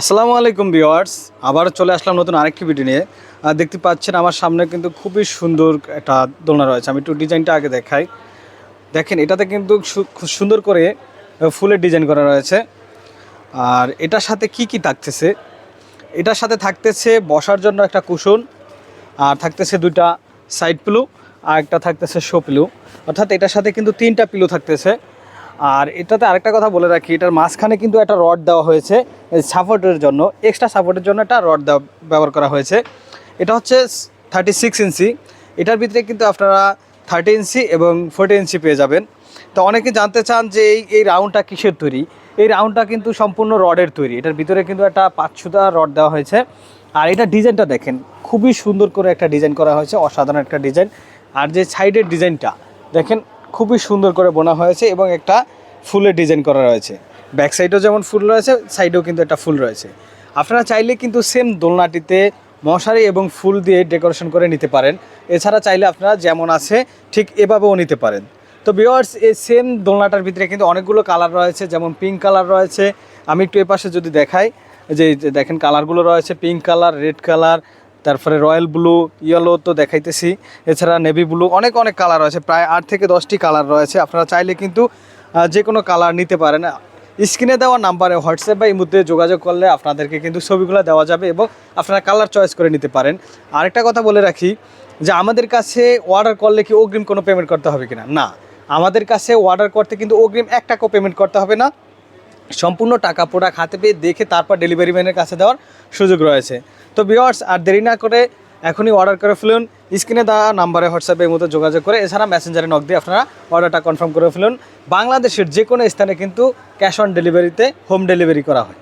আসসালামু আলাইকুম ভিওয়ার্স আবার চলে আসলাম নতুন আরেকটি ভিডিও নিয়ে। আর দেখতে পাচ্ছেন আমার সামনে কিন্তু খুবই সুন্দর একটা দোলনা রয়েছে। আমি একটু ডিজাইনটা আগে দেখাই। দেখেন, এটাতে কিন্তু খুব সুন্দর করে ফুলের ডিজাইন করা রয়েছে। আর এটার সাথে কি কি থাকতেছে? এটার সাথে থাকতেছে বসার জন্য একটা কুশন, আর থাকতেছে দুইটা সাইড পিলু আর একটা থাকতেছে শো পিলু অর্থাৎ এটার সাথে কিন্তু তিনটা পিলু থাকতেছে। আর এটাতে আরেকটা কথা বলে রাখি, এটার মাঝখানে কিন্তু একটা রড দেওয়া হয়েছে সাপোর্টের জন্য এক্সট্রা সাপোর্টের জন্য একটা রড দেওয়া, ব্যবহার করা হয়েছে। এটা হচ্ছে থার্টি সিক্স ইঞ্চি এটার ভিতরে কিন্তু আপনারা থার্টি ইঞ্চি এবং ফোর্টি ইঞ্চি পেয়ে যাবেন। তো অনেকে জানতে চান যে এই এই রাউন্ডটা কিসের তৈরি? এই রাউন্ডটা কিন্তু সম্পূর্ণ রডের তৈরি। এটার ভিতরে কিন্তু একটা পাঁচশোটা রড দেওয়া হয়েছে। আর এটা ডিজাইনটা দেখেন, খুবই সুন্দর করে একটা ডিজাইন করা হয়েছে, অসাধারণ একটা ডিজাইন। আর যে সাইডের ডিজাইনটা, দেখেন খুবই সুন্দর করে বোনা হয়েছে এবং একটা ফুলের ডিজাইন করা রয়েছে। ব্যাক সাইডেও যেমন ফুল রয়েছে, সাইডেও কিন্তু একটা ফুল রয়েছে। আপনারা চাইলে কিন্তু সেম দোলনাটিতে মশারি এবং ফুল দিয়ে ডেকোরেশন করে নিতে পারেন। এছাড়া চাইলে আপনারা যেমন আছে, ঠিক এভাবেও নিতে পারেন। তো ভিওয়ার্স এই সেম দোলনাটার ভিতরে কিন্তু অনেকগুলো কালার রয়েছে, যেমন পিঙ্ক কালার রয়েছে। আমি একটু এ পাশে যদি দেখাই, যে দেখেন কালারগুলো রয়েছে পিঙ্ক কালার রেড কালার তারপরে রয়্যাল ব্লু, ইয়েলো তো দেখাইতেছি। এছাড়া নেভি ব্লু, অনেক অনেক কালার রয়েছে প্রায় আট থেকে দশটি কালার রয়েছে। আপনারা চাইলে কিন্তু যে কোনো কালার নিতে পারেন। স্ক্রিনে দেওয়া নাম্বারে হোয়াটসঅ্যাপ বা ইমুতে যোগাযোগ করলে আপনাদেরকে কিন্তু ছবিগুলো দেওয়া যাবে এবং আপনারা কালার চয়েস করে নিতে পারেন। আরেকটা কথা বলে রাখি যে, আমাদের কাছে অর্ডার করলে কি অগ্রিম কোনো পেমেন্ট করতে হবে কিনা? না। আমাদের কাছে অর্ডার করতে কিন্তু অগ্রিম এক টাকাও পেমেন্ট করতে হবে না। সম্পূর্ণ টাকা প্রোডাক্ট হাতে পেয়ে দেখে তারপর ডেলিভারি ম্যানের কাছে দেওয়ার সুযোগ রয়েছে। তো বিওয়ার্স আর দেরি না করে এখনই অর্ডার করে ফেলুন। স্ক্রিনে দেওয়া নাম্বারে হোয়াটসঅ্যাপের মতো যোগাযোগ করে, এছাড়া মেসেঞ্জারে নক দিয়ে আপনারা অর্ডারটা কনফার্ম করে ফেলুন। বাংলাদেশের যে কোনো স্থানে কিন্তু ক্যাশ অন ডেলিভারিতে হোম ডেলিভারি করা হয়।